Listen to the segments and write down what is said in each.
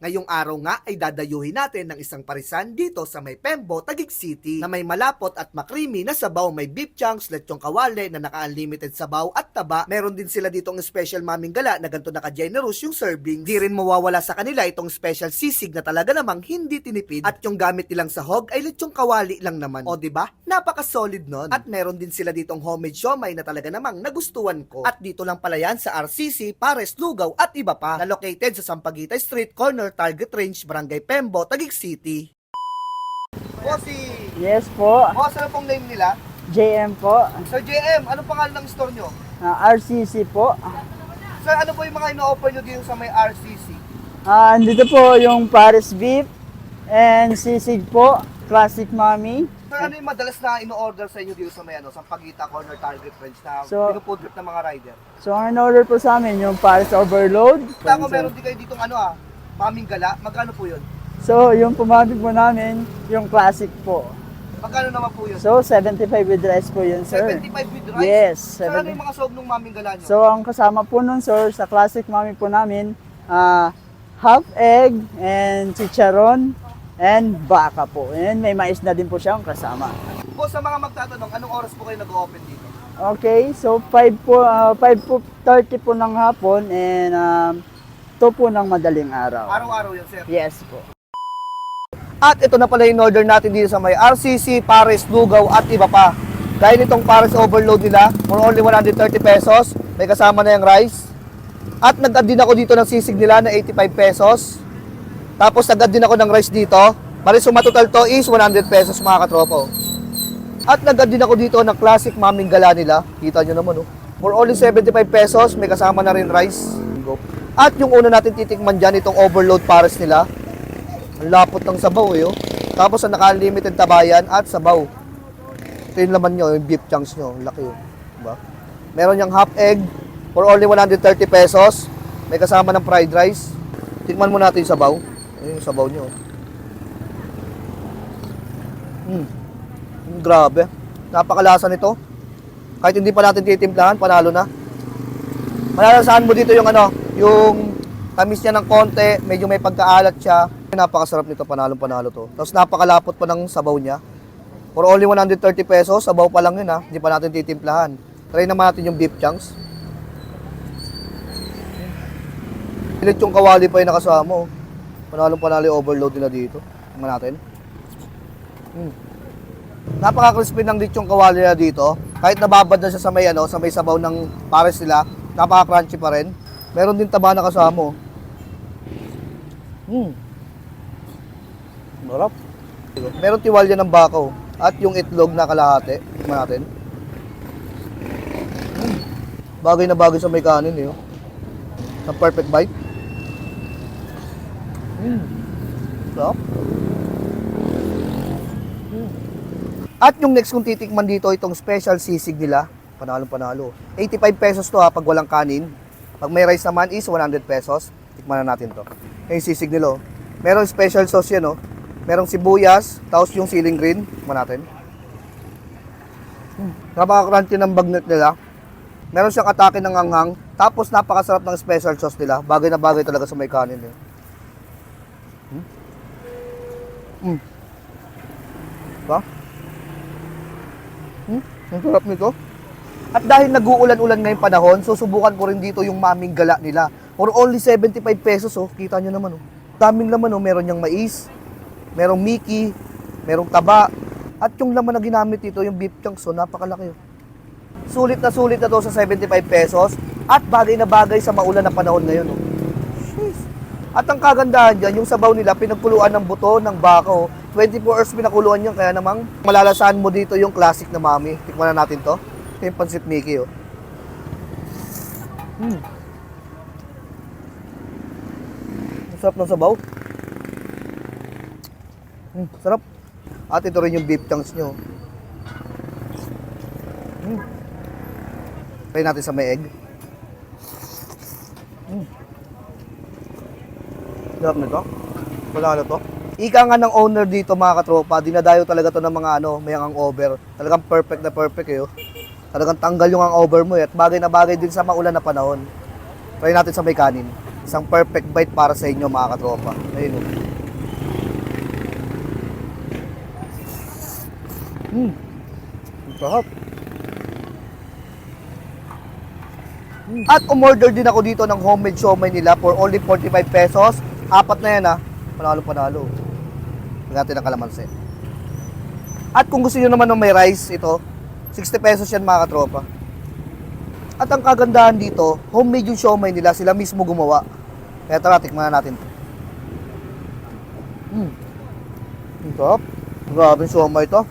Ngayong araw nga ay dadayuhin natin ng isang parisan dito sa may Pembo, Taguig City na may malapot at makrimi na sabaw, may beef chunks, lechong kawale na naka-unlimited sabaw at taba. Meron din sila ditong special maming gala na ganito naka-generous yung serving. Di rin mawawala sa kanila itong special sisig na talaga namang hindi tinipid at yung gamit nilang sahog ay lechong kawali lang naman. O ba? Napaka-solid nun. At meron din sila ditong homemade siomay na talaga namang nagustuhan ko. At dito lang pala yan sa RCC, Pares, Lugaw at iba pa na located sa Sampaguita Street, corner Target Range, Barangay Pembo, Taguig City. Bossy! Yes po, Boss, ano pong name nila? JM po, Sir JM, ano pangalan ng store nyo? ah, RCC po. Sir, ano po yung mga ino-offer nyo dito sa may RCC? Ah, andito po yung Paris Beef and sisig po, Classic Mommy. Sir, ano yung madalas na ino-order sa inyo dito sa may ano, Sampaguita Corner Target Range na So- pinufood trip ng mga rider? So ang in-order po sa amin yung Paris Overload. Kita ko meron din kayo ditong ano ah, maming gala. Magkano po yun? So yung pumabig po namin, yung Classic po. Magkano naman po yun? So 75 with rice po yun, sir. 75 with rice? Yes, Sir, ano 70. yung mga sob ng maming gala nyo? So ang kasama po nun, sir, sa Classic Mommy po namin, ah, half egg and chicharon and baka po. And may mais na din po siyang kasama. po sa mga magtatanong, anong oras po kayo nag-open dito? Okay, so 5 po, ah, 5 po 30 po ng hapon and um, 2 po ng madaling araw. Araw-araw yan, sir. Yes po. At ito na pala yung order natin dito sa may RCC, Paris, Lugaw at iba pa. Dahil itong Paris overload nila, for only 130 pesos, may kasama na yung rice. At nag-add din ako dito ng sisig nila na 85 pesos. Tapos nag-add din ako ng rice dito. Bali suma total to is 100 pesos mga katropo. At nag-add din ako dito ng classic maming gala nila. Kita nyo naman oh. For only 75 pesos, may kasama na rin rice. At yung una natin titikman dyan, itong overload Paris nila. Ang lapot ng sabaw eh. Oh. Tapos ang naka-unlimited tabayan at sabaw. Ito yung laman nyo, yung beef chunks nyo. Laki yun. Diba? Meron yung half egg for only 130 pesos. May kasama ng fried rice. Tikman mo natin yung sabaw. Ayun yung sabaw nyo. Hmm. Hmm, Grabe. Napakalasa nito. Kahit hindi pa natin titimplahan, panalo na. Malalasahan mo dito yung ano, yung tamis niya ng konti, medyo may pagkaalat siya. Napakasarap nito, panalong panalo to. Tapos napakalapot pa ng sabaw niya. For only 130 pesos, sabaw pa lang yun ha. Hindi pa natin titimplahan. Try naman natin yung beef chunks. Pilit yung kawali pa yung nakasama oh. Panalong panalo yung overload nila dito. Tingnan natin. Hmm. Napaka-crispy ng lechong kawali nila dito. Kahit nababad na siya sa may, ano, sa may sabaw ng pares nila, napaka-crunchy pa rin. Meron din taba na kasama. oh. Hmm. Marap. Meron tiwalya ng bakaw at yung itlog na kalahati. Tingnan natin. Hmm. Bagay na bagay sa may kanin eh. oh. Sa perfect bite. Hmm. Sarap. Hmm. At yung next kong titikman dito, itong special sisig nila. Panalong panalo. 85 pesos to ha, pag walang kanin. Pag may rice naman is 100 pesos. Tikman na natin to. Yung sisig nila. oh. Merong special sauce yan, oh. Merong sibuyas, tapos yung ceiling green. Tikman natin. Hmm. Napaka-crunchy ng bagnet nila. Meron siyang atake ng anghang. Tapos napakasarap ng special sauce nila. Bagay na bagay talaga sa may kanin. Eh. Hmm. Hmm. Diba? Hmm? Ang sarap nito. At dahil nag-uulan-ulan ngayong panahon, susubukan ko rin dito yung maming gala nila. For only 75 pesos, oh. Kita nyo naman, oh. Daming laman, oh. Meron niyang mais, merong Mickey, merong taba. At yung laman na ginamit dito, yung beef chunks, oh. Napakalaki, oh. Sulit na sulit na to sa 75 pesos. At bagay na bagay sa maulan na panahon ngayon, oh. At ang kagandahan dyan, yung sabaw nila, pinagkuluan ng buto, ng baka, oh. 24 hours pinakuluan yan, kaya namang malalasahan mo dito yung classic na mami. Tikman na natin to. Ito yung pansit Mickey, oh. Hmm. Ang sarap ng sabaw. Hmm, sarap. At ito rin yung beef chunks nyo. Hmm. Try natin sa may egg. Hmm. Sarap nito. Wala na to. Ika nga ng owner dito mga katropa, dinadayo talaga to ng mga ano, may hangover. Talagang perfect na perfect eh. oh. Talagang tanggal yung hangover mo eh. At bagay na bagay din sa maulan na panahon. Try natin sa may kanin. Isang perfect bite para sa inyo mga katropa. Ayun oh. Mm. Ang sarap. Mm. At umorder din ako dito ng homemade siomay nila for only 45 pesos. Apat na yan ha. Panalo panalo. Lagyan ng kalamansi. At kung gusto niyo naman ng may rice, ito, 60 pesos yan mga katropa. At ang kagandahan dito, homemade yung siomay nila, sila mismo gumawa. Kaya tara, tikman na natin. Mm. Ang sarap. Grabe yung siomay to.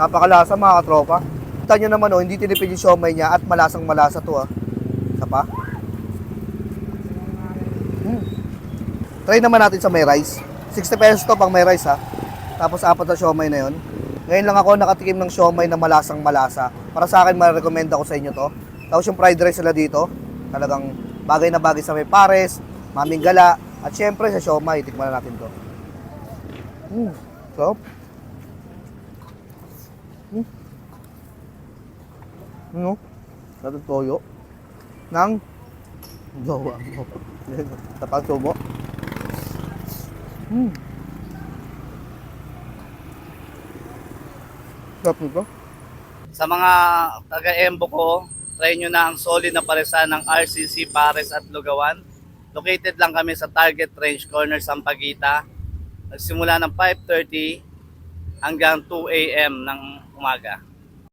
Napakalasa mga katropa. Kita nyo naman oh, hindi tinipid yung siomay niya at malasang malasa to ah. Isa pa. Mm. Try naman natin sa may rice. 60 pesos to pang may rice ha. Tapos apat na siomay na yon. Ngayon lang ako nakatikim ng siomay na malasang malasa. Para sa akin, ma-recommend ako sa inyo to. Tapos yung fried rice nila dito, talagang bagay na bagay sa may pares, maming gala, at syempre sa siomay, tikman na natin to. Mm, sarap. Mm. Ano? Natin toyo. Nang gawa mo. Tapang sumo. Mm. Sarap nito. Sa mga taga-Embo ko, try nyo na ang solid na paresan ng RCC Pares at Lugawan. Located lang kami sa Target Range Corner, Sampaguita. Nagsimula ng 5.30 hanggang 2 a.m. ng umaga.